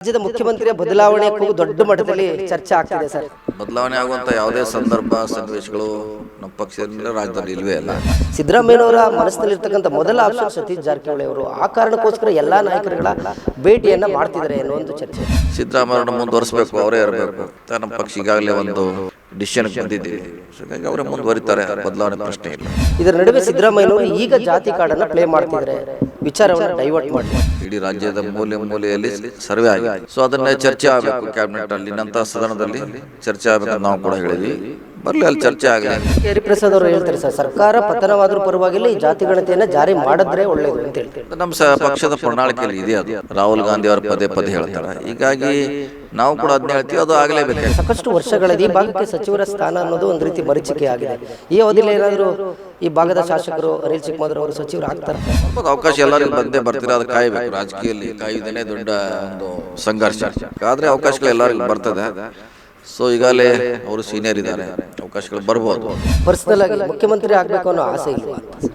ರಾಜ್ಯದ ಮುಖ್ಯಮಂತ್ರಿಯ ಬದಲಾವಣೆ ದೊಡ್ಡ ಮಟ್ಟದಲ್ಲಿ ಚರ್ಚೆ ಆಗ್ತಿದೆ ಸರ್. ಬದಲಾವಣೆ ಆಗುವಂಥ ಯಾವುದೇ ಸಂದರ್ಭ ಸನ್ನಿವೇಶಗಳು ನಮ್ಮ ಪಕ್ಷದಿಂದ ರಾಜ್ಯದಲ್ಲಿ ಇಲ್ವೇ ಇಲ್ಲ. ಸಿದ್ದರಾಮಯ್ಯನವರ ಮನಸ್ಸಿನಲ್ಲಿರ್ತಕ್ಕಂಥ ಮೊದಲ ಆಪ್ಷನ್ ಸತೀಶ್ ಜಾರಕಿಹೊಳಿ ಅವರು ಆ ಕಾರಣಕ್ಕೋಸ್ಕರ ಎಲ್ಲಾ ನಾಯಕರುಗಳ ಭೇಟಿಯನ್ನ ಮಾಡ್ತಿದ್ದಾರೆ ಅನ್ನೋ ಒಂದು ಚರ್ಚೆ ಸಿದ್ದರಾಮಯ್ಯವ್ರನ್ನ ಮುಂದುವರಿಸಬೇಕು ಅವರೇ ಇರಬೇಕು. ನಮ್ಮ ಪಕ್ಷ ಈಗಾಗಲೇ ಒಂದು ಡಿಸಿಷನ್ ಬಂದಿದ್ದೀವಿ ಹಾಗಾಗಿ ಹೀಗಾಗಿ ಅವರೇ ಮುಂದುವರಿತಾರೆ ಬದಲಾವಣೆ ಪ್ರಶ್ನೆ ಇಲ್ಲ. ಇದರ ನಡುವೆ ಸಿದ್ದರಾಮಯ್ಯನವರು ಈಗ ಜಾತಿ ಕಾರ್ಡನ್ನು ಪ್ಲೇ ಮಾಡ್ತಿದ್ದಾರೆ. ವಿಚಾರವನ್ನು ಡೈವರ್ಟ್ ಮಾಡಿ. ಇಡೀ ರಾಜ್ಯದ ಮೂಲೆ ಮೂಲೆಯಲ್ಲಿ ಸರ್ವೆ ಆಗಿದೆ. ಸೊ ಅದನ್ನ ಚರ್ಚೆ ಆಗಬೇಕು ಕ್ಯಾಬಿನೆಟ್ ಅಲ್ಲಿ. ನಂತರ ಸದನದಲ್ಲಿ ಚರ್ಚೆ ನಾವು ಕೂಡ ಹೇಳಿದ್ವಿ. ಬರ್ಲಿ ಅಲ್ಲಿ ಚರ್ಚೆ ಆಗಲಿ ಹರಿಪ್ರಸಾದ್ ಅವರು ಹೇಳ್ತಾರೆ ಸರ್ ಸರ್ಕಾರ ಪತನವಾದ್ರೂ ಪರವಾಗಿಲ್ಲ ಈ ಜಾತಿ ಗಣತಿಯನ್ನ ಜಾರಿ ಮಾಡಿದ್ರೆ ಒಳ್ಳೇದು ಅಂತ ಹೇಳ್ತಾರೆ. ನಮ್ಮ ಸ ಪಕ್ಷದ ಪ್ರಣಾಳಿಕೆಯಲ್ಲಿ ಇದೆ ಅದು. ರಾಹುಲ್ ಗಾಂಧಿ ಅವರು ಪದೇ ಪದೇ ಹೇಳ್ತಾರೆ. ಹೀಗಾಗಿ ನಾವು ಕೂಡ ಅದನ್ನ ಹೇಳ್ತೀವಿ ಅದು ಆಗಲೇಬೇಕು. ಸಾಕಷ್ಟು ವರ್ಷಗಳಲ್ಲಿ ಈ ಭಾಗಕ್ಕೆ ಸಚಿವರ ಸ್ಥಾನ ಅನ್ನೋದು ಒಂದು ರೀತಿ ಮರೀಚಿಕೆ ಆಗಿದೆ. ಈ ಅವಧಿಯಲ್ಲಿ ಏನಾದರೂ ಈ ಭಾಗದ ಶಾಸಕರು ಅನಿಲ್ ಚಿಕ್ಕಮದ್ರ ಅವರು ಸಚಿವರು ಆಗ್ತಾರೆ? ಅವಕಾಶ ಎಲ್ಲರಿಗೂ ಬಂದೇ ಬರ್ತೀರ ಅದು ಕಾಯಬೇಕು. ರಾಜಕೀಯದಲ್ಲಿ ಕಾಯುವುದೇನೆ ದೊಡ್ಡ ಒಂದು ಸಂಘರ್ಷ. ಆದ್ರೆ ಅವಕಾಶಗಳು ಎಲ್ಲರಿಗೂ ಬರ್ತದೆ. ಸೊ ಈಗಾಗಲೇ ಅವರು ಸೀನಿಯರ್ ಇದ್ದಾರೆ. ಅವಕಾಶಗಳು ಬರ್ಬೋದು. ಪರ್ಸನಲ್ ಆಗಿ ಮುಖ್ಯಮಂತ್ರಿ ಆಗಬೇಕು ಅನ್ನೋ ಆಸೆ ಇಲ್ಲ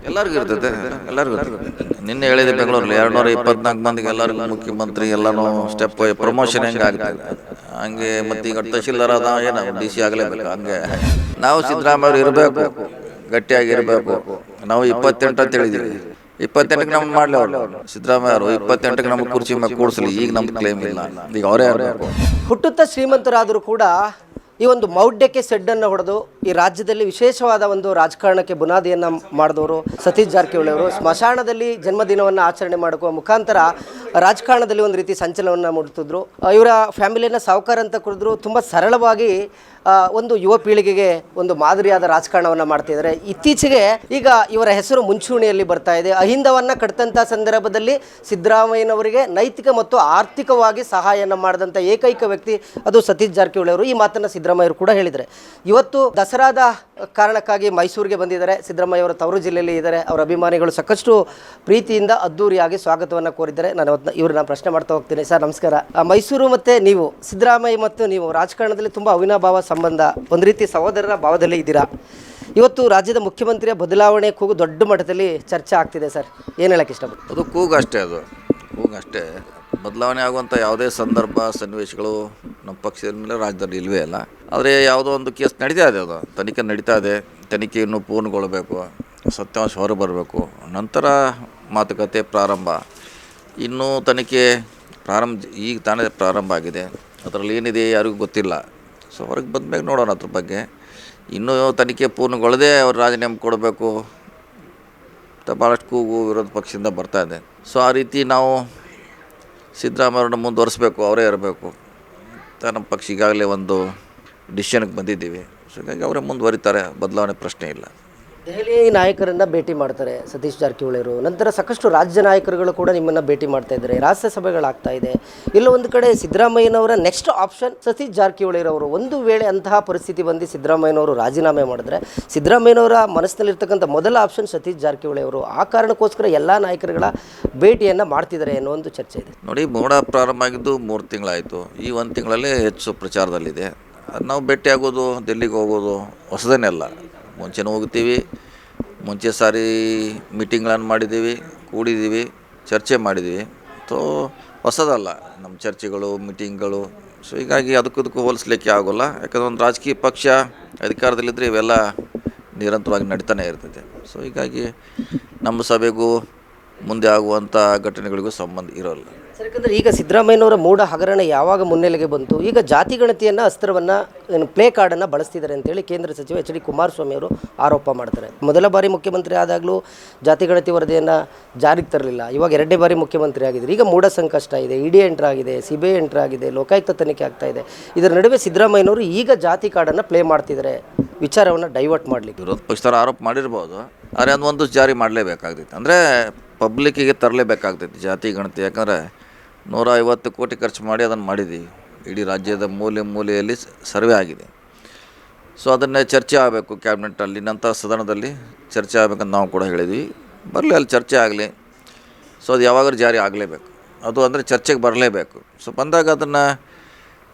ಎಲ್ಲರಿಗೂ ಇರ್ತದೆ. ಎಲ್ಲರಿಗೂ ಇರ್ತದೆ. ನಿನ್ನೆ ಹೇಳಿದ ಬೆಂಗಳೂರಲ್ಲಿ ಎರಡು ನೂರ ಇಪ್ಪತ್ನಾಲ್ಕು ಮಂದಿಗೆ ಎಲ್ಲರಿಗೂ ಮುಖ್ಯಮಂತ್ರಿ ಎಲ್ಲನೂ ಸ್ಟೆಪ್ ಪ್ರಮೋಷನ್ ಹೆಂಗೆ ಆಗ್ತದೆ? ಹಂಗೆ ಮತ್ತೆ ಈಗ ತಹಶೀಲ್ದಾರ ಅದ ಏನು? ಡಿ ಸಿ ಆಗಲೇಬೇಕು. ಹಂಗೆ ನಾವು ಸಿದ್ದರಾಮಯ್ಯ ಅವ್ರು ಇರಬೇಕು. ಗಟ್ಟಿಯಾಗಿರಬೇಕು ನಾವು ಇಪ್ಪತ್ತೆಂಟು ಅಂತ ಹೇಳಿದ್ದೀವಿ ಇಪ್ಪತ್ತೆಂಟಕ್ಕೆ ನಮ್ಗೆ ಮಾಡ್ಲಿ ಅವರು. ಸಿದ್ದರಾಮಯ್ಯ ಅವರು ಇಪ್ಪತ್ತೆಂಟಕ್ಕೆ ನಮ್ಗೆ ಕುರ್ಚಿ ಮೇಲೆ ಕೂಡಿಸಲಿ. ಈಗ ನಮ್ಗೆ ಕ್ಲೇಮ್ ಇಲ್ಲ. ಈಗ ಅವರೇ ಹುಟ್ಟುತ್ತ ಶ್ರೀಮಂತರಾದರೂ ಕೂಡ ಈ ಒಂದು ಮೌಢ್ಯಕ್ಕೆ ಸೆಡ್ಡನ್ನು ಹೊಡೆದು ಈ ರಾಜ್ಯದಲ್ಲಿ ವಿಶೇಷವಾದ ಒಂದು ರಾಜಕಾರಣಕ್ಕೆ ಬುನಾದಿಯನ್ನು ಮಾಡಿದವರು ಸತೀಶ್ ಜಾರಕಿಹೊಳಿ ಅವರು ಸ್ಮಶಾನದಲ್ಲಿ ಜನ್ಮದಿನವನ್ನು ಆಚರಣೆ ಮಾಡುವ ಮುಖಾಂತರ ರಾಜಕಾರಣದಲ್ಲಿ ಒಂದು ರೀತಿ ಸಂಚಲನವನ್ನು ಮೂಡಿಸಿದ್ರು. ಇವರ ಫ್ಯಾಮಿಲಿಯನ್ನು ಸಾವುಕಾರ ಅಂತ ಕುಡಿದ್ರು ತುಂಬ ಸರಳವಾಗಿ ಒಂದು ಯುವ ಪೀಳಿಗೆಗೆ ಒಂದು ಮಾದರಿಯಾದ ರಾಜಕಾರಣವನ್ನು ಮಾಡ್ತಿದ್ದಾರೆ ಇತ್ತೀಚೆಗೆ ಈಗ ಇವರ ಹೆಸರು ಮುಂಚೂಣಿಯಲ್ಲಿ ಬರ್ತಾ ಇದೆ. ಅಹಿಂದವನ್ನು ಕಟ್ತಂಥ ಸಂದರ್ಭದಲ್ಲಿ ಸಿದ್ದರಾಮಯ್ಯನವರಿಗೆ ನೈತಿಕ ಮತ್ತು ಆರ್ಥಿಕವಾಗಿ ಸಹಾಯವನ್ನು ಮಾಡಿದಂಥ ಏಕೈಕ ವ್ಯಕ್ತಿ ಅದು ಸತೀಶ್ ಜಾರಕಿಹೊಳಿ ಅವರು ಈ ಮಾತನ್ನು ಸಿದ್ದರಾಮಯ್ಯರು ಕೂಡ ಹೇಳಿದರೆ ಇವತ್ತು ದಸರಾದ ಕಾರಣಕ್ಕಾಗಿ ಮೈಸೂರಿಗೆ ಬಂದಿದ್ದಾರೆ. ಸಿದ್ದರಾಮಯ್ಯ ಅವರು ತವರು ಜಿಲ್ಲೆಯಲ್ಲಿ ಇದ್ದಾರೆ. ಅವರ ಅಭಿಮಾನಿಗಳು ಸಾಕಷ್ಟು ಪ್ರೀತಿಯಿಂದ ಅದ್ದೂರಿಯಾಗಿ ಸ್ವಾಗತವನ್ನು ಕೋರಿದ್ದಾರೆ. ನಾನು ಇವ್ರನ್ನ ಪ್ರಶ್ನೆ ಮಾಡ್ತಾ ಹೋಗ್ತೀನಿ. ಸರ್, ನಮಸ್ಕಾರ. ಮೈಸೂರು ಮತ್ತು ನೀವು, ಸಿದ್ದರಾಮಯ್ಯ ಮತ್ತು ನೀವು ರಾಜಕಾರಣದಲ್ಲಿ ತುಂಬ ಅವಿನಾಭಾವ ಸಂಬಂಧ, ಒಂದು ರೀತಿ ಸಹೋದರರ ಭಾವದಲ್ಲಿ ಇದ್ದೀರಾ? ಇವತ್ತು ರಾಜ್ಯದ ಮುಖ್ಯಮಂತ್ರಿಯ ಬದಲಾವಣೆ ಕೂಗು ದೊಡ್ಡ ಮಟ್ಟದಲ್ಲಿ ಚರ್ಚೆ ಆಗ್ತಿದೆ ಸರ್. ಏನು ಹೇಳಕ್ಕೆ ಇಷ್ಟಪಡ್ತೀವಿ ಅದು ಕೂಗು ಅಷ್ಟೇ ಅದು. ಕೂಗು ಅಷ್ಟೇ. ಬದಲಾವಣೆ ಆಗುವಂಥ ಯಾವುದೇ ಸಂದರ್ಭ, ಸನ್ನಿವೇಶಗಳು ನಮ್ಮ ಪಕ್ಷದ ಮೇಲೆ ರಾಜ್ಯದಲ್ಲಿ ಇಲ್ವೇ ಇಲ್ಲ. ಆದರೆ ಯಾವುದೋ ಒಂದು ಕೇಸ್ ನಡೀತಾ ಇದೆ ಅದು. ತನಿಖೆ ನಡೀತಾ ಇದೆ. ತನಿಖೆ ಇನ್ನೂ ಪೂರ್ಣಗೊಳ್ಳಬೇಕು. ಸತ್ಯಾಂಶ ಹೊರ ಬರಬೇಕು. ನಂತರ ಮಾತುಕತೆ ಪ್ರಾರಂಭ. ಇನ್ನೂ ತನಿಖೆ ಪ್ರಾರಂಭ, ಈಗ ತಾನೇ ಪ್ರಾರಂಭ ಆಗಿದೆ. ಅದರಲ್ಲಿ ಏನಿದೆ ಯಾರಿಗೂ ಗೊತ್ತಿಲ್ಲ. ಸೊ ಹೊರಗೆ ಬಂದ್ಮೇಲೆ ನೋಡೋಣ ಅದ್ರ ಬಗ್ಗೆ. ಇನ್ನೂ ತನಿಖೆ ಪೂರ್ಣಗೊಳ್ಳದೆ ಅವ್ರು ರಾಜೀನಾಮೆ ಕೊಡಬೇಕು ಭಾಳಷ್ಟು ಕೂಗು ವಿರೋಧ ಪಕ್ಷದಿಂದ ಬರ್ತಾ ಇದೆ. ಸೊ ಆ ರೀತಿ ನಾವು ಸಿದ್ದರಾಮಯ್ಯವ್ರನ್ನ ಮುಂದುವರಿಸ್ಬೇಕು, ಅವರೇ ಇರಬೇಕು. ನಮ್ಮ ಪಕ್ಷ ಈಗಾಗಲೇ ಒಂದು ಡಿಸಿಷನ್ಗೆ ಬಂದಿದ್ದೀವಿ. ಸೊ ಹೀಗಾಗಿ ಅವರೇ ಮುಂದುವರಿತಾರೆ, ಬದಲಾವಣೆ ಪ್ರಶ್ನೆ ಇಲ್ಲ. ದೆಹಲಿ ನಾಯಕರನ್ನ ಭೇಟಿ ಮಾಡ್ತಾರೆ ಸತೀಶ್ ಜಾರಕಿಹೊಳಿ ಅವರು ನಂತರ ಸಾಕಷ್ಟು ರಾಜ್ಯ ನಾಯಕರುಗಳು ಕೂಡ ನಿಮ್ಮನ್ನ ಭೇಟಿ ಮಾಡ್ತಾ ಇದ್ದಾರೆ. ರಾಜ್ಯ ಸಭೆಗಳಾಗ್ತಾ ಇದೆ. ಇಲ್ಲ ಒಂದು ಕಡೆ ಸಿದ್ದರಾಮಯ್ಯನವರ ನೆಕ್ಸ್ಟ್ ಆಪ್ಷನ್ ಸತೀಶ್ ಜಾರಕಿಹೊಳಿರವರು. ಒಂದು ವೇಳೆ ಅಂತಹ ಪರಿಸ್ಥಿತಿ ಬಂದು ಸಿದ್ದರಾಮಯ್ಯನವರು ರಾಜೀನಾಮೆ ಮಾಡಿದ್ರೆ, ಸಿದ್ದರಾಮಯ್ಯನವರ ಮನಸ್ಸಿನಲ್ಲಿರ್ತಕ್ಕಂಥ ಮೊದಲ ಆಪ್ಷನ್ ಸತೀಶ್ ಜಾರಕಿಹೊಳಿ ಅವರು ಆ ಕಾರಣಕ್ಕೋಸ್ಕರ ಎಲ್ಲ ನಾಯಕರುಗಳ ಭೇಟಿಯನ್ನು ಮಾಡ್ತಿದ್ದಾರೆ ಅನ್ನೋ ಒಂದು ಚರ್ಚೆ ಇದೆ. ನೋಡಿ, ಮೋಡ ಪ್ರಾರಂಭ ಆಗಿದ್ದು ಮೂರು ತಿಂಗಳಾಯಿತು. ಈ ಒಂದು ತಿಂಗಳಲ್ಲೇ ಹೆಚ್ಚು ಪ್ರಚಾರದಲ್ಲಿದೆ. ನಾವು ಭೇಟಿ ಆಗೋದು ಡೆಲ್ಲಿಗೆ ಹೋಗೋದು ಹೊಸದೇನೆಲ್ಲ ಮುಂಚೆನೂ ಹೋಗ್ತೀವಿ, ಮುಂಚೆ ಸಾರಿ ಮೀಟಿಂಗ್ಗಳನ್ನು ಮಾಡಿದ್ದೀವಿ, ಕೂಡಿದ್ದೀವಿ, ಚರ್ಚೆ ಮಾಡಿದ್ದೀವಿ. ಸೊ ಹೊಸದಲ್ಲ ನಮ್ಮ ಚರ್ಚೆಗಳು ಮೀಟಿಂಗ್ಗಳು ಸೊ ಹೀಗಾಗಿ ಅದಕ್ಕೂ ಇದಕ್ಕೂ ಹೋಲಿಸ್ಲಿಕ್ಕೆ ಆಗೋಲ್ಲ. ಯಾಕಂದ್ರೆ ಒಂದು ರಾಜಕೀಯ ಪಕ್ಷ ಅಧಿಕಾರದಲ್ಲಿದ್ದರೆ ಇವೆಲ್ಲ ನಿರಂತರವಾಗಿ ನಡೀತಾನೆ ಇರ್ತೈತೆ ಸೊ ಹೀಗಾಗಿ ನಮ್ಮ ಸಭೆಗೂ ಮುಂದೆ ಆಗುವಂಥ ಘಟನೆಗಳಿಗೂ ಸಂಬಂಧ ಇರೋಲ್ಲ. ಸರ್ ಯಾಕಂದ್ರೆ ಈಗ ಸಿದ್ದರಾಮಯ್ಯನವರ ಮೂಢ ಹಗರಣ ಯಾವಾಗ ಮುನ್ನೆಲೆಗೆ ಬಂತು? ಈಗ ಜಾತಿ ಗಣತಿಯನ್ನು, ಅಸ್ತ್ರವನ್ನು, ಏನು ಪ್ಲೇ ಕಾರ್ಡನ್ನು ಬಳಸ್ತಿದ್ದಾರೆ ಅಂತೇಳಿ ಕೇಂದ್ರ ಸಚಿವ ಎಚ್ ಡಿ ಕುಮಾರಸ್ವಾಮಿ ಅವರು ಆರೋಪ ಮಾಡ್ತಾರೆ. ಮೊದಲ ಬಾರಿ ಮುಖ್ಯಮಂತ್ರಿ ಆದಾಗಲೂ ಜಾತಿ ಗಣತಿ ವರದಿಯನ್ನು ಜಾರಿಗೆ ತರಲಿಲ್ಲ. ಇವಾಗ ಎರಡನೇ ಬಾರಿ ಮುಖ್ಯಮಂತ್ರಿ ಆಗಿದ್ದಾರೆ ಈಗ ಮೂಢ ಸಂಕಷ್ಟ ಇದೆ. ಇಡಿ ಎಂಟ್ರ್ ಆಗಿದೆ, ಸಿ ಬಿ ಐ ಎಂಟ್ರ್ ಆಗಿದೆ, ಲೋಕಾಯುಕ್ತ ತನಿಖೆ ಆಗ್ತಾ ಇದೆ. ಇದರ ನಡುವೆ ಸಿದ್ದರಾಮಯ್ಯನವರು ಈಗ ಜಾತಿ ಕಾರ್ಡನ್ನು ಪ್ಲೇ ಮಾಡ್ತಿದ್ದಾರೆ. ವಿಚಾರವನ್ನು ಡೈವರ್ಟ್ ಮಾಡಲಿಕ್ಕೆ. ವಿರೋಧ ಪಕ್ಷದವ್ರು ಆರೋಪ ಮಾಡಿರ್ಬೋದು. ಆದರೆ ಅದೊಂದು ಜಾರಿ ಮಾಡಲೇಬೇಕಾಗ್ತಿತ್ತು. ಅಂದರೆ ಪಬ್ಲಿಕ್ಕಿಗೆ ತರಲೇಬೇಕಾಗ್ತೈತಿ ಜಾತಿ ಗಣತಿ. ಯಾಕಂದರೆ ನೂರ ಐವತ್ತು ಕೋಟಿ ಖರ್ಚು ಮಾಡಿ ಅದನ್ನು ಮಾಡಿದ್ದೀವಿ ಇಡೀ ರಾಜ್ಯದ ಮೂಲೆ ಮೂಲೆಯಲ್ಲಿ ಸರ್ವೆ ಆಗಿದೆ. ಸೊ, ಅದನ್ನೇ ಚರ್ಚೆ ಆಗಬೇಕು ಕ್ಯಾಬಿನೆಟ್ಟಲ್ಲಿ. ನಂತರ ಸದನದಲ್ಲಿ ಚರ್ಚೆ ಆಗಬೇಕಂತ ನಾವು ಕೂಡ ಹೇಳಿದ್ವಿ. ಬರಲಿ, ಅಲ್ಲಿ ಚರ್ಚೆ ಆಗಲಿ. ಸೊ, ಅದು ಯಾವಾಗಲೂ ಜಾರಿ ಆಗಲೇಬೇಕು. ಅದು ಅಂದರೆ ಚರ್ಚೆಗೆ ಬರಲೇಬೇಕು. ಸೊ, ಬಂದಾಗ ಅದನ್ನು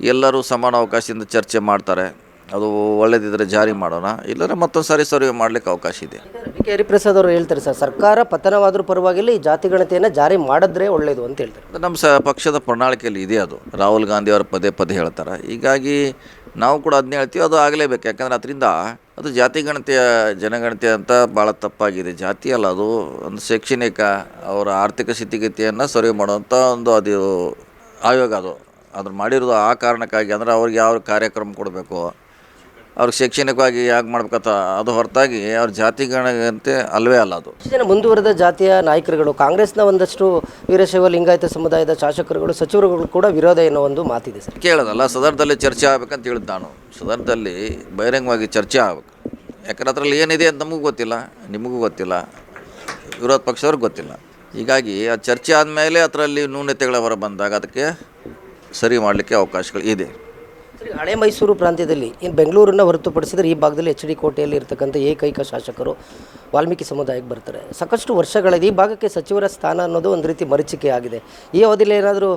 ಎಲ್ಲರೂ ಸಮಾನ ಅವಕಾಶದಿಂದ ಚರ್ಚೆ ಮಾಡ್ತಾರೆ. ಅದು ಒಳ್ಳೇದಿದ್ರೆ ಜಾರಿ ಮಾಡೋಣ ಇಲ್ಲದ್ರೆ ಮತ್ತೊಂದು ಸಾರಿ ಸರ್ವೆ ಮಾಡ್ಲಿಕ್ಕೆ ಅವಕಾಶ ಇದೆ. ಕೆ. ಹರಿಪ್ರಸಾದ್ ಅವರು ಹೇಳ್ತಾರೆ ಸರ್ ಸರ್ಕಾರ ಪತನವಾದ್ರೂ ಪರವಾಗಿಲ್ಲ ಈ ಜಾತಿ ಗಣತಿಯನ್ನು ಜಾರಿ ಮಾಡಿದ್ರೆ ಒಳ್ಳೇದು ಅಂತ ಹೇಳ್ತಾರೆ. ಅದು ನಮ್ಮ ಸ ಪಕ್ಷದ ಪ್ರಣಾಳಿಕೆಯಲ್ಲಿ ಇದೆ ಅದು. ರಾಹುಲ್ ಗಾಂಧಿ ಅವರು ಪದೇ ಪದೇ ಹೇಳ್ತಾರೆ. ಹೀಗಾಗಿ ನಾವು ಕೂಡ ಅದನ್ನ ಹೇಳ್ತೀವಿ ಅದು ಆಗಲೇಬೇಕು. ಯಾಕಂದ್ರೆ ಅದರಿಂದ ಅದು ಜಾತಿ ಗಣತಿಯ ಜನಗಣತಿ ಅಂತ ಭಾಳ ತಪ್ಪಾಗಿದೆ. ಜಾತಿ ಅಲ್ಲ ಅದು ಒಂದು ಶೈಕ್ಷಣಿಕ ಅವರ ಆರ್ಥಿಕ ಸ್ಥಿತಿಗತಿಯನ್ನು ಸರ್ವೆ ಮಾಡುವಂಥ ಒಂದು ಅದು ಆಯೋಗ ಅದು. ಅದನ್ನು ಮಾಡಿರೋದು ಆ ಕಾರಣಕ್ಕಾಗಿ ಅಂದ್ರೆ ಅವ್ರಿಗೆ ಯಾವ ಕಾರ್ಯಕ್ರಮ ಕೊಡಬೇಕು ಅವ್ರಿಗೆ ಶೈಕ್ಷಣಿಕವಾಗಿ ಯಾಕೆ ಮಾಡ್ಬೇಕಂತ ಅದು ಹೊರತಾಗಿ ಅವ್ರ ಜಾತಿ ಗಣಗಂತೆ ಅಲ್ವೇ ಅಲ್ಲ ಅದು. ಜನ ಮುಂದುವರೆದ ಜಾತಿಯ ನಾಯಕರುಗಳು ಕಾಂಗ್ರೆಸ್ನ ಒಂದಷ್ಟು ವೀರಶೈವ ಲಿಂಗಾಯತ ಸಮುದಾಯದ ಶಾಸಕರುಗಳು ಸಚಿವರುಗಳು ಕೂಡ ವಿರೋಧ ಎನ್ನುವ ಒಂದು ಮಾತಿದೆ ಸರ್. ಕೇಳೋದಲ್ಲ ಸದನದಲ್ಲಿ ಚರ್ಚೆ ಆಗ್ಬೇಕಂತ ಹೇಳಿದ್ದು ನಾನು. ಸದನದಲ್ಲಿ ಬಹಿರಂಗವಾಗಿ ಚರ್ಚೆ ಆಗ್ಬೇಕು. ಯಾಕಂದ್ರೆ ಅದರಲ್ಲಿ ಏನಿದೆ ಅಂತ ನಮಗೂ ಗೊತ್ತಿಲ್ಲ ನಿಮಗೂ ಗೊತ್ತಿಲ್ಲ ವಿರೋಧ ಪಕ್ಷದವ್ರಿಗೆ ಗೊತ್ತಿಲ್ಲ. ಹೀಗಾಗಿ ಆ ಚರ್ಚೆ ಆದಮೇಲೆ ಅದರಲ್ಲಿ ನ್ಯೂನತೆಗಳ ಹೊರ ಬಂದಾಗ ಅದಕ್ಕೆ ಸರಿ ಮಾಡಲಿಕ್ಕೆ ಅವಕಾಶಗಳು ಇದೆ. ಹಳೆ ಮೈಸೂರು ಪ್ರಾಂತ್ಯದಲ್ಲಿ ಇನ್ನು ಬೆಂಗಳೂರನ್ನ ಹೊರತುಪಡಿಸಿದರೆ ಈ ಭಾಗದಲ್ಲಿ ಎಚ್ ಡಿ ಕೋಟೆಯಲ್ಲಿ ಇರ್ತಕ್ಕಂಥ ಏಕೈಕ ಶಾಸಕರು ವಾಲ್ಮೀಕಿ ಸಮುದಾಯಕ್ಕೆ ಬರ್ತಾರೆ. ಸಾಕಷ್ಟು ವರ್ಷಗಳಿದೆ ಈ ಭಾಗಕ್ಕೆ ಸಚಿವರ ಸ್ಥಾನ ಅನ್ನೋದು ಒಂದು ರೀತಿ ಮರೀಚಿಕೆ ಆಗಿದೆ. ಈ ಅವಧಿಯಲ್ಲಿ ಏನಾದರೂ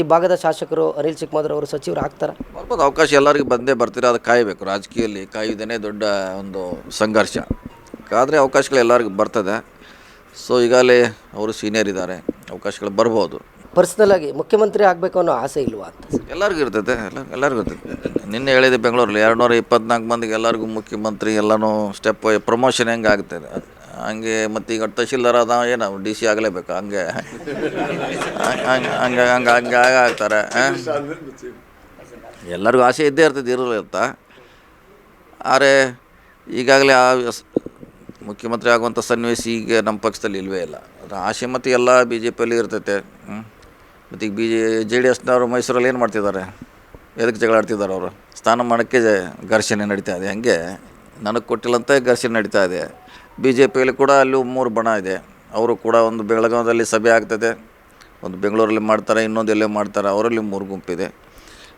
ಈ ಭಾಗದ ಶಾಸಕರು ಅನಿಲ್ ಚಿಕ್ಕಮಾದ್ರ ಅವರು ಸಚಿವರು ಆಗ್ತಾರೆ? ಬರ್ಬೋದು, ಅವಕಾಶ ಎಲ್ಲರಿಗೂ ಬಂದೇ ಬರ್ತೀರ, ಅದು ಕಾಯಬೇಕು. ರಾಜಕೀಯದಲ್ಲಿ ಕಾಯುವುದೇ ದೊಡ್ಡ ಒಂದು ಸಂಘರ್ಷ. ಆದರೆ ಅವಕಾಶಗಳು ಎಲ್ಲರಿಗೂ ಬರ್ತದೆ. ಸೊ ಈಗಾಗಲೇ ಅವರು ಸೀನಿಯರ್ ಇದ್ದಾರೆ. ಅವಕಾಶಗಳು ಬರ್ಬೋದು. ಪರ್ಸ್ನಲ್ ಆಗಿ ಮುಖ್ಯಮಂತ್ರಿ ಆಗಬೇಕು ಅನ್ನೋ ಆಸೆ ಇಲ್ವಾ ಅಂತ? ಎಲ್ಲರಿಗೂ ಇರ್ತೈತೆ ಎಲ್ಲ, ಎಲ್ಲರಿಗೂ ಇರ್ತೈತೆ ನಿನ್ನೆ ಹೇಳಿದೆ ಬೆಂಗಳೂರಲ್ಲಿ ಎರಡು ನೂರ ಇಪ್ಪತ್ನಾಲ್ಕು ಮಂದಿಗೆ ಎಲ್ಲರಿಗೂ ಮುಖ್ಯಮಂತ್ರಿ ಎಲ್ಲನೂ ಸ್ಟೆಪ್ ಪ್ರಮೋಷನ್ ಹೆಂಗೆ ಆಗ್ತದೆ ಹಂಗೆ ಮತ್ತು ಈಗ ತಹಶೀಲ್ದಾರ ಅದ ಏನು ಡಿ ಸಿ ಆಗಲೇಬೇಕು, ಹಂಗೆ. ಹಂಗೆ ಹಂಗೆ ಹಂಗೆ ಹಂಗೆ ಆಗ ಆಗ್ತಾರೆ ಎಲ್ಲರಿಗೂ ಆಸೆ ಇದ್ದೇ ಇರ್ತದೆ ಅಂತ. ಆದರೆ ಈಗಾಗಲೇ ಆ ಮುಖ್ಯಮಂತ್ರಿ ಆಗುವಂಥ ಸನ್ನಿವೇಶ ಈಗ ನಮ್ಮ ಪಕ್ಷದಲ್ಲಿ ಇಲ್ವೇ ಇಲ್ಲ. ಅದು ಆಸೆ ಮತ್ತು ಎಲ್ಲ ಬಿ ಜೆ ಪಿಯಲ್ಲಿ ಇರ್ತೈತೆ ಮತ್ತು ಈಗ ಬಿ ಜೆ ಡಿ ಎಸ್ನವರು ಮೈಸೂರಲ್ಲಿ ಏನು ಮಾಡ್ತಿದ್ದಾರೆ? ಎದಕ್ಕೆ ಜಗಳ ಆಡ್ತಿದ್ದಾರೆ ಅವರು? ಸ್ಥಾನಮಾನಕ್ಕೆ ಘರ್ಷಣೆ ನಡೀತಾ ಇದೆ. ಹಾಗೆ ನನಗೆ ಕೊಟ್ಟಿಲ್ಲಂತ ಘರ್ಷಣೆ ನಡೀತಾ ಇದೆ. ಬಿ ಜೆ ಪಿಯಲ್ಲಿ ಕೂಡ ಅಲ್ಲೂ ಮೂರು ಬಣ ಇದೆ. ಅವರು ಕೂಡ ಒಂದು ಬೆಳಗಾವದಲ್ಲಿ ಸಭೆ ಆಗ್ತದೆ. ಒಂದು ಬೆಂಗಳೂರಲ್ಲಿ ಮಾಡ್ತಾರೆ, ಇನ್ನೊಂದು ಎಲ್ಲೇ ಮಾಡ್ತಾರೆ. ಅವರಲ್ಲಿ ಮೂರು ಗುಂಪಿದೆ.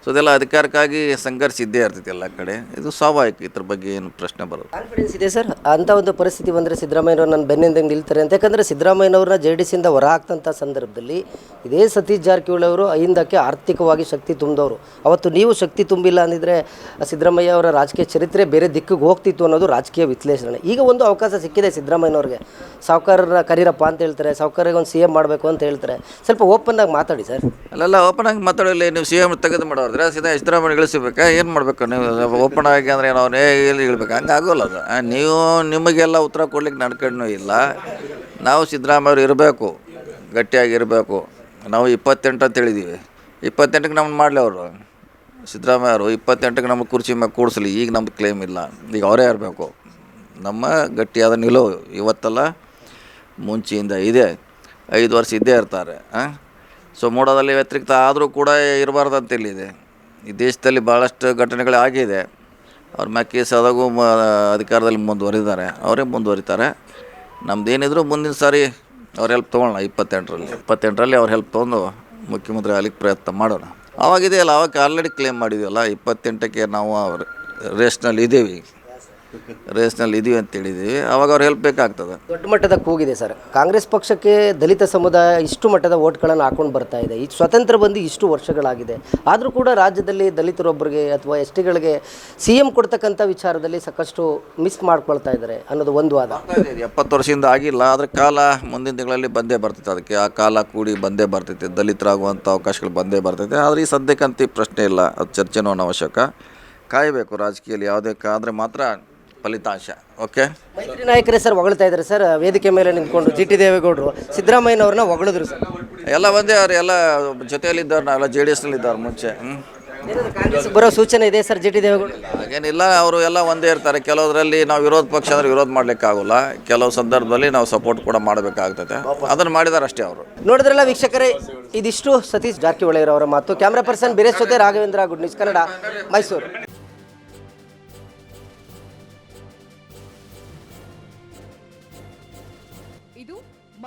ಸೊ ಅದೆಲ್ಲ ಅಧಿಕಾರಕ್ಕಾಗಿ ಸಂಘರ್ಷ ಇದ್ದೇ ಇರ್ತೈತೆ ಎಲ್ಲ ಕಡೆ. ಇದು ಸ್ವಾಭಾವಿಕ ಇದ್ರ ಬಗ್ಗೆ ಏನು ಪ್ರಶ್ನೆ ಬರೋದು ಕಾನ್ಫಿಡೆನ್ಸ್ ಇದೆ ಸರ್. ಅಂಥ ಒಂದು ಪರಿಸ್ಥಿತಿ ಬಂದರೆ ಸಿದ್ದರಾಮಯ್ಯವ್ರು ನನ್ನ ಬೆನ್ನಿಂದ ನಿಲ್ತಾರೆ. ಅಂತ ಯಾಕಂದರೆ ಸಿದ್ದರಾಮಯ್ಯನವ್ರನ್ನ ಜೆ ಡಿ ಸಿಯಿಂದ ಹೊರ ಹಾಕ್ತಂಥ ಸಂದರ್ಭದಲ್ಲಿ ಇದೇ ಸತೀಶ್ ಜಾರಕಿಹೊಳಿ ಅವರು ಹಿಂದಕ್ಕೆ ಆರ್ಥಿಕವಾಗಿ ಶಕ್ತಿ ತುಂಬಿದವರು. ಅವತ್ತು ನೀವು ಶಕ್ತಿ ತುಂಬಿಲ್ಲ ಅಂದಿದ್ರೆ ಸಿದ್ದರಾಮಯ್ಯ ಅವರ ರಾಜಕೀಯ ಚರಿತ್ರೆ ಬೇರೆ ದಿಕ್ಕಿಗೆ ಹೋಗ್ತಿತ್ತು ಅನ್ನೋದು ರಾಜಕೀಯ ವಿಶ್ಲೇಷಣೆ. ಈಗ ಒಂದು ಅವಕಾಶ ಸಿಕ್ಕಿದೆ ಸಿದ್ದರಾಮಯ್ಯನವ್ರಿಗೆ. ಸಾವುಕಾರರ ಕರೀರಪ್ಪ ಅಂತ ಹೇಳ್ತಾರೆ. ಸಾವುಕಾರಿಗೆ ಒಂದು ಸಿ ಎಂ ಮಾಡಬೇಕು ಅಂತ ಹೇಳ್ತಾರೆ. ಸ್ವಲ್ಪ ಓಪನ್ ಆಗಿ ಮಾತಾಡಿ ಸರ್. ಅಲ್ಲೆಲ್ಲ ಓಪನ್ ಆಗಿ ಮಾತಾಡಲಿ ನೀವು ಸಿ ಎಂ ತೆಗೆದು ಮಾಡೋದ್ರೆ ಸೀದಾ ಸಿದ್ದರಾಮಯ್ಯ ಗಳಿಸಬೇಕಾ ಏನು ಮಾಡಬೇಕು ನೀವು? ಓಪನ್ ಆಗಿ ಅಂದರೆ ನಾವು ಏ ಎಲ್ಲಿ ಹೇಳ್ಬೇಕು ಹಂಗೆ ಆಗೋಲ್ಲ ಅದು. ನೀವು ನಿಮಗೆಲ್ಲ ಉತ್ತರ ಕೊಡ್ಲಿಕ್ಕೆ ನಡ್ಕೊಂಡು ಇಲ್ಲ. ನಾವು ಸಿದ್ದರಾಮಯ್ಯವ್ರು ಇರಬೇಕು. ಗಟ್ಟಿಯಾಗಿ ಇರಬೇಕು. ನಾವು ಇಪ್ಪತ್ತೆಂಟು ಅಂತ ಹೇಳಿದ್ದೀವಿ ಇಪ್ಪತ್ತೆಂಟಕ್ಕೆ ನಮ್ಮನ್ನು ಮಾಡಲಿ ಅವರು. ಸಿದ್ದರಾಮಯ್ಯ ಅವರು ಇಪ್ಪತ್ತೆಂಟಕ್ಕೆ ನಮ್ಮ ಕುರ್ಚಿ ಮೇಲೆ ಕೂಡಿಸ್ಲಿ. ಈಗ ನಮ್ದು ಕ್ಲೇಮ್ ಇಲ್ಲ. ಈಗ ಅವರೇ ಇರಬೇಕು. ನಮ್ಮ ಗಟ್ಟಿಯಾದ ನಿಲುವು ಇವತ್ತಲ್ಲ ಮುಂಚೆಯಿಂದ ಇದೆ. ಐದು ವರ್ಷ ಇದ್ದೇ ಇರ್ತಾರೆ. ಸೊ ಮೋಡದಲ್ಲಿ ವ್ಯತಿರಿಕ್ತ ಆದರೂ ಕೂಡ ಇರಬಾರ್ದು ಅಂತ ಇಲ್ಲಿದೆ ಈ ದೇಶದಲ್ಲಿ ಭಾಳಷ್ಟು ಘಟನೆಗಳು ಆಗಿದೆ. ಅವ್ರು ಮ್ಯಾಕೆ ಕೇಸ್ ಮ, ಅಧಿಕಾರದಲ್ಲಿ ಮುಂದುವರಿದ್ದಾರೆ ಅವರೇ ಮುಂದುವರಿತಾರೆ. ನಮ್ದೇನಿದ್ರು ಮುಂದಿನ ಸಾರಿ ಅವ್ರ ಹೆಲ್ಪ್ ತೊಗೊಳ್ಳೋಣ, ಇಪ್ಪತ್ತೆಂಟರಲ್ಲಿ. ಇಪ್ಪತ್ತೆಂಟರಲ್ಲಿ ಅವ್ರ ಹೆಲ್ಪ್ ತೊಗೊಂಡು ಮುಖ್ಯಮಂತ್ರಿ ಆಗಲಿಕ್ಕೆ ಪ್ರಯತ್ನ ಮಾಡೋಣ. ಅವಾಗಿದೆಯಲ್ಲ ಅವಾಗ ಆಲ್ರೆಡಿ ಕ್ಲೇಮ್ ಮಾಡಿದ್ವಲ್ಲ, ಇಪ್ಪತ್ತೆಂಟಕ್ಕೆ ನಾವು ಅವ್ರ ರೇಸ್ನಲ್ಲಿ ಇದ್ದೀವಿ ರೇಸ್ನಲ್ಲಿ ಇದೀವಿ ಅಂತ ಹೇಳಿದ್ದೀವಿ ಅವಾಗ ಅವ್ರು ಹೆಲ್ಪ್ ಬೇಕಾಗ್ತದೆ. ದೊಡ್ಡ ಮಟ್ಟದ ಕೂಗಿದೆ ಸರ್. ಕಾಂಗ್ರೆಸ್ ಪಕ್ಷಕ್ಕೆ ದಲಿತ ಸಮುದಾಯ ಇಷ್ಟು ಮಟ್ಟದ ಓಟ್ಗಳನ್ನು ಹಾಕೊಂಡು ಬರ್ತಾ ಇದೆ. ಈ ಸ್ವತಂತ್ರ ಬಂದು ಇಷ್ಟು ವರ್ಷಗಳಾಗಿದೆ. ಆದರೂ ಕೂಡ ರಾಜ್ಯದಲ್ಲಿ ದಲಿತರೊಬ್ಬರಿಗೆ ಅಥವಾ ಎಸ್ ಟಿಗಳಿಗೆ ಸಿ ಎಂ ಕೊಡ್ತಕ್ಕಂಥ ವಿಚಾರದಲ್ಲಿ ಸಾಕಷ್ಟು ಮಿಸ್ ಮಾಡ್ಕೊಳ್ತಾ ಇದ್ದಾರೆ ಅನ್ನೋದು ಒಂದು ವಾದ. ಎಪ್ಪತ್ತು ವರ್ಷದಿಂದ ಆಗಿಲ್ಲ. ಆದರೆ ಕಾಲ ಮುಂದಿನ ತಿಂಗಳಲ್ಲಿ ಬಂದೇ ಬರ್ತೈತೆ. ಅದಕ್ಕೆ ಆ ಕಾಲ ಕೂಡಿ ಬಂದೇ ಬರ್ತೈತೆ. ದಲಿತರಾಗುವಂಥ ಅವಕಾಶಗಳು ಬಂದೇ ಬರ್ತೈತೆ. ಆದರೆ ಈ ಸದ್ಯಕ್ಕಂತೂ ಈ ಪ್ರಶ್ನೆ ಇಲ್ಲ. ಅದು ಚರ್ಚೆನೂ ಅವಶ್ಯಕ ಕಾಯಬೇಕು. ರಾಜಕೀಯದಲ್ಲಿ ಯಾವುದೇ ಕಾದ್ರೆ ಮಾತ್ರ ಫಲಿತಾಂಶ ಓಕೆ ಮೈತ್ರಿ ನಾಯಕರೇ ಸರ್ ಹೊಗಳ್ತಾ ಇದ್ದಾರೆ ಸರ್ ವೇದಿಕೆ ಮೇಲೆ ನಿಂತ್ಕೊಂಡು ಜಿ ಟಿ ದೇವೇಗೌಡರು ಸಿದ್ದರಾಮಯ್ಯನವ್ರನ್ನ ಹೊಗಳಿದ್ರು ಸರ್. ಎಲ್ಲ ಒಂದೇ ಅವ್ರು ಎಲ್ಲ ಜೊತೆಯಲ್ಲಿದ್ದವ್ರು ಎಲ್ಲ ಜೆ ಡಿ ಎಸ್ನಲ್ಲಿದ್ದವ್ರು ಮುಂಚೆ ಹ್ಞೂ ಕಾಂಗ್ರೆಸ್ ಬರೋ ಸೂಚನೆ ಇದೆ ಸರ್ ಜಿ ಟಿ ದೇವೇಗೌಡರು? ಹಾಗೇನಿಲ್ಲ ಅವರು ಎಲ್ಲ ಒಂದೇ ಇರ್ತಾರೆ. ಕೆಲವರಲ್ಲಿ ನಾವು ವಿರೋಧ ಪಕ್ಷ ಅಂದ್ರೆ ವಿರೋಧ ಮಾಡ್ಲಿಕ್ಕಾಗಲ್ಲ. ಕೆಲವು ಸಂದರ್ಭದಲ್ಲಿ ನಾವು ಸಪೋರ್ಟ್ ಕೂಡ ಮಾಡಬೇಕಾಗ್ತದೆ. ಅದನ್ನು ಮಾಡಿದಾರೆ ಅಷ್ಟೇ ಅವರು. ನೋಡಿದ್ರಲ್ಲ ವೀಕ್ಷಕರೇ ಇದಿಷ್ಟು ಸತೀಶ್ ಜಾರಕಿಹೊಳಿ ಅವರ ಮಾತು. ಕ್ಯಾಮ್ರಾ ಪರ್ಸನ್ ಬೇರೆ ಜೊತೆ ರಾಘವೇಂದ್ರ ಗುಡ್ ನ್ಯೂಸ್ ಕನ್ನಡ ಮೈಸೂರು.